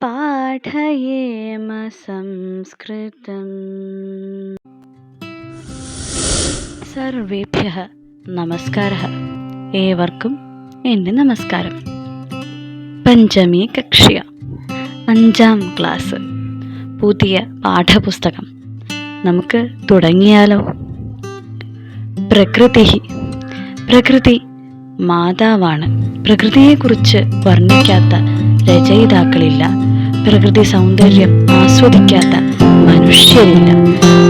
പാഠയേമ സംസ്കൃതം സർവേഭ്യ നമസ്കാര ഏവർക്കും എന്റെ നമസ്കാരം. പഞ്ചമി കക്ഷ്യ അഞ്ചാം ക്ലാസ് പുതിയ പാഠപുസ്തകം. നമുക്ക് തുടങ്ങിയാലോ? പ്രകൃതി പ്രകൃതി മാതാവാണ്. പ്രകൃതിയെക്കുറിച്ച് വർണിക്കാത്ത രചയിതാക്കളില്ല. പ്രകൃതി സൗന്ദര്യം ആസ്വദിക്കാത്ത മനുഷ്യരില്ല.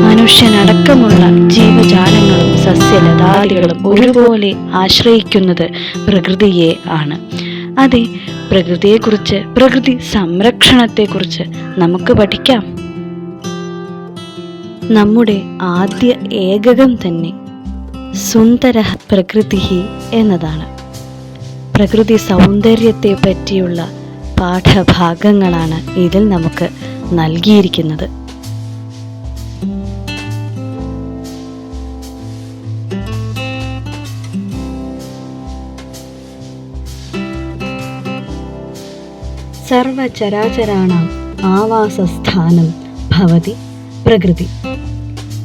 മനുഷ്യനടക്കമുള്ള ജീവജാലങ്ങളും സസ്യലതാദികളും ഒരുപോലെ ആശ്രയിക്കുന്നത് പ്രകൃതിയെ ആണ്. അതെ പ്രകൃതിയെക്കുറിച്ച് പ്രകൃതി സംരക്ഷണത്തെക്കുറിച്ച് നമുക്ക് പഠിക്കാം. നമ്മുടെ ആദ്യ ഏകകം തന്നെ സുന്ദര പ്രകൃതി എന്നതാണ്. പ്രകൃതി സൗന്ദര്യത്തെ പറ്റിയുള്ള പാഠഭാഗങ്ങളാണ് ഇതിൽ നമുക്ക് നൽകിയിരിക്കുന്നത്. സർവചരാചരാണാം ആവാസസ്ഥാനം ഭവതി പ്രകൃതി.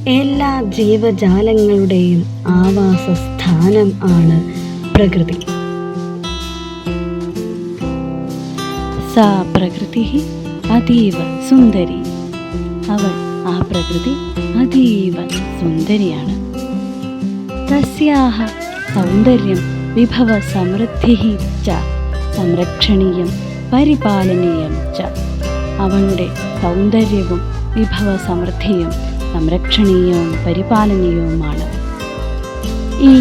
എല്ലാ ജീവജാലങ്ങളുടെയും ആവാസസ്ഥാനം ആണ് പ്രകൃതി. സാ പ്രകൃതി അതീവ സുന്ദരി അവൾ ആ പ്രകൃതി അതീവ സുന്ദരിയാണ്. തസ്യാഹ സൗന്ദര്യം വിഭവ സമൃദ്ധി ച സംരക്ഷണീയം പരിപാലനീയം ച. അവളുടെ സൗന്ദര്യവും വിഭവ സമൃദ്ധിയും സംരക്ഷണീയവും പരിപാലനീയവുമാണ്. ഈ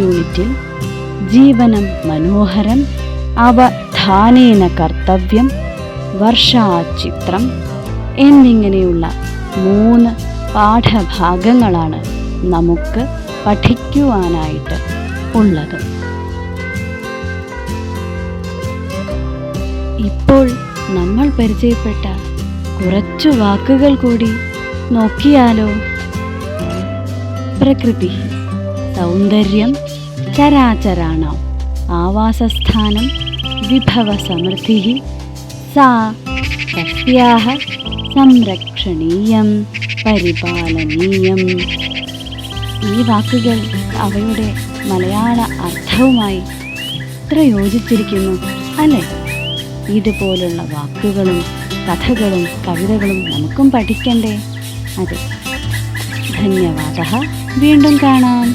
യൂണിറ്റിൽ ജീവനം മനോഹരം അവധാനേന കർത്തവ്യം വർഷാചിത്രം എന്നിങ്ങനെയുള്ള മൂന്ന് പാഠഭാഗങ്ങളാണ് നമുക്ക് പഠിക്കുവാനായിട്ട് ഉള്ളത്. ഇപ്പോൾ നമ്മൾ പരിചയപ്പെട്ട കുറച്ചു വാക്കുകൾ കൂടി നോക്കിയാലോ? പ്രകൃതി സൗന്ദര്യം ചരാചരാണം ആവാസസ്ഥാനം വിഭവസമൃദ്ധി സാ സസ്യാഹ സംരക്ഷണീയം പരിപാലനീയം ഈ വാക്കുകൾ അവയുടെ മലയാള അർത്ഥവുമായി ഇത്ര യോജിച്ചിരിക്കുന്നു അല്ലേ? ഇതുപോലുള്ള വാക്കുകളും കഥകളും കവിതകളും നമുക്കും പഠിക്കണ്ടേ? അതെ. ധന്യവാദ. വീണ്ടും കാണാം.